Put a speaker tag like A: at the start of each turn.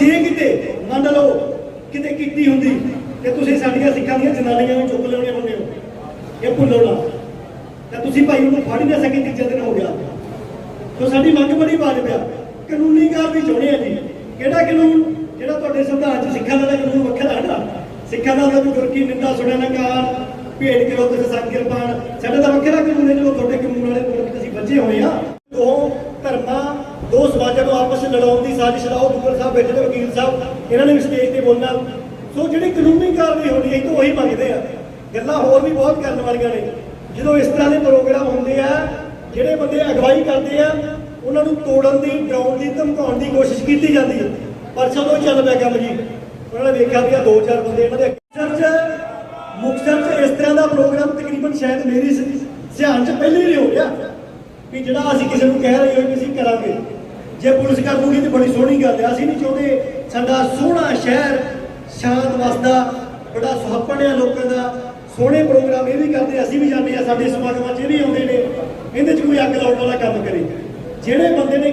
A: ਜੇ ਕਿਤੇ ਮੰਨ ਲਓ ਕਿਤੇ ਕੀਤੀ ਹੁੰਦੀ ਤੇ ਤੁਸੀਂ ਸਾਡੀਆਂ ਸਿੱਖਾਂ ਦੀਆਂ ਜਨਾਨੀਆਂ ਨੂੰ ਚੁੱਕ ਲਿਆਉਣੇ ਹੁੰਦੇ ਹੋ ਇਹ ਭੁੱਲੋ ਤਾਂ ਤੁਸੀਂ ਭਾਈ ਉਹਨੂੰ ਫੜ ਨਾ ਸਕੇ ਤੀਜਾ ਦਿਨ ਹੋ ਗਿਆ। ਤੋ ਸਾਡੀ ਮੰਗ ਬੜੀ ਵਾਜਬ ਆ ਕਾਨੂੰਨੀ ਕਾਰਵਾਈ ਚਾਹੁੰਦੇ ਆ ਜੀ। ਕਿਹੜਾ ਕਾਨੂੰਨ? ਜਿਹੜਾ ਤੁਹਾਡੇ ਸੰਵਿਧਾਨ ਚ ਸਿੱਖਾਂ ਦਾ ਕਾਨੂੰਨ ਵੱਖਰਾ ਹੈ ਨਾ। ਸਿੱਖਾਂ ਦਾ ਤਾਂ ਗੁਰਕੀ ਨਿੰਦਾ ਸੁਣਿਆ ਨਾ ਕਾਰ ਭੇਡ ਕਰੋ ਤੇ ਸੰਗ ਕਿਰਪਾਨ ਸਾਡਾ ਤਾਂ ਵੱਖਰਾ ਕਾਨੂੰਨ ਹੈ ਜਦੋਂ ਤੁਹਾਡੇ ਕਾਨੂੰਨ ਵਾਲੇ ਮੁਲਕ 'ਚ ਅਸੀਂ ਬੱਝੇ ਹੋਏ ਆ ਦੋ ਸਮਾਜਾਂ ਨੂੰ ਆਪਸ ਵਿੱਚ ਲੜਾਉਣ ਦੀ ਸਾਜ਼ਿਸ਼ ਦਾ ਉਹ ਦੁੱਗਲ ਸਾਹਿਬ ਬੈਠੇ ਨੇ ਵਕੀਲ ਸਾਹਿਬ, ਇਹਨਾਂ ਨੇ ਵੀ ਸਟੇਜ ਤੇ ਬੋਲਣਾ। ਸੋ ਜਿਹੜੀ ਕਾਨੂੰਨੀ ਕਾਰਵਾਈ ਹੋਣੀ ਹੈ, ਇਹ ਤਾਂ ਉਹੀ ਮੰਗਦੇ ਆ। ਗੱਲਾਂ ਹੋਰ ਵੀ ਬਹੁਤ ਕਰਨ ਵਾਲੀਆਂ ਨੇ। ਜਦੋਂ ਇਸ ਤਰ੍ਹਾਂ ਦੇ ਪ੍ਰੋਗਰਾਮ ਹੁੰਦੇ ਆ, ਜਿਹੜੇ ਬੰਦੇ ਅਗਵਾਈ ਕਰਦੇ ਆ, ਉਹਨਾਂ ਨੂੰ ਤੋੜਨ ਦੀ, ਡਰਾਉਣ ਦੀ, ਧਮਕਾਉਣ ਦੀ ਕੋਸ਼ਿਸ਼ ਕੀਤੀ ਜਾਂਦੀ ਹੈ। ਪਰ ਚਲੋ ਚੱਲ ਪਿਆ ਕੰਮ ਜੀ। ਉਹਨਾਂ ਨੇ ਵੇਖਿਆ ਵੀ ਆ ਦੋ ਚਾਰ ਬੰਦੇ ਇਹਨਾਂ ਦੇ ਮੁਕਤਸਰ ਚ ਚ ਇਸ ਤਰ੍ਹਾਂ ਦਾ ਪ੍ਰੋਗਰਾਮ ਤਕਰੀਬਨ ਸ਼ਾਇਦ ਮੇਰੀ ਸ- ਚ ਪਹਿਲੇ ਹੀ ਨਹੀਂ ਹੋ ਗਿਆ। ਵੀ ਜਿਹੜਾ ਅਸੀਂ ਕਿਸੇ ਨੂੰ ਕਹਿ ਰਹੇ ਹੋਏ ਵੀ ਅਸੀਂ ਕਰਾਂਗੇ। ਜੇ ਪੁਲਿਸ ਕਰ ਦੂਗੀ ਤੇ ਬੜੀ ਸੋਹਣੀ ਗੱਲ ਹੈ। ਅਸੀਂ ਨਹੀਂ ਚਾਹੁੰਦੇ ਸਾਡਾ ਸੋਹਣਾ ਸ਼ਹਿਰ ਸ਼ਾਂਤ ਵਸਦਾ, ਬੜਾ ਸੁਹੱਪਣ ਆ ਲੋਕਾਂ ਦਾ, ਸੋਹਣੇ ਪ੍ਰੋਗਰਾਮ ਇਹ ਵੀ ਕਰਦੇ ਅਸੀਂ ਵੀ ਜਾਂਦੇ ਆ, ਸਾਡੇ ਸਮਾਗਮਾਂ 'ਚ ਇਹ ਵੀ ਆਉਂਦੇ ਨੇ। ਇਹਦੇ 'ਚ ਕੋਈ ਅੱਗ ਲਾਉਣ ਵਾਲਾ ਕੰਮ ਕਰੇ। ਜਿਹੜੇ ਬੰਦੇ ਨੇ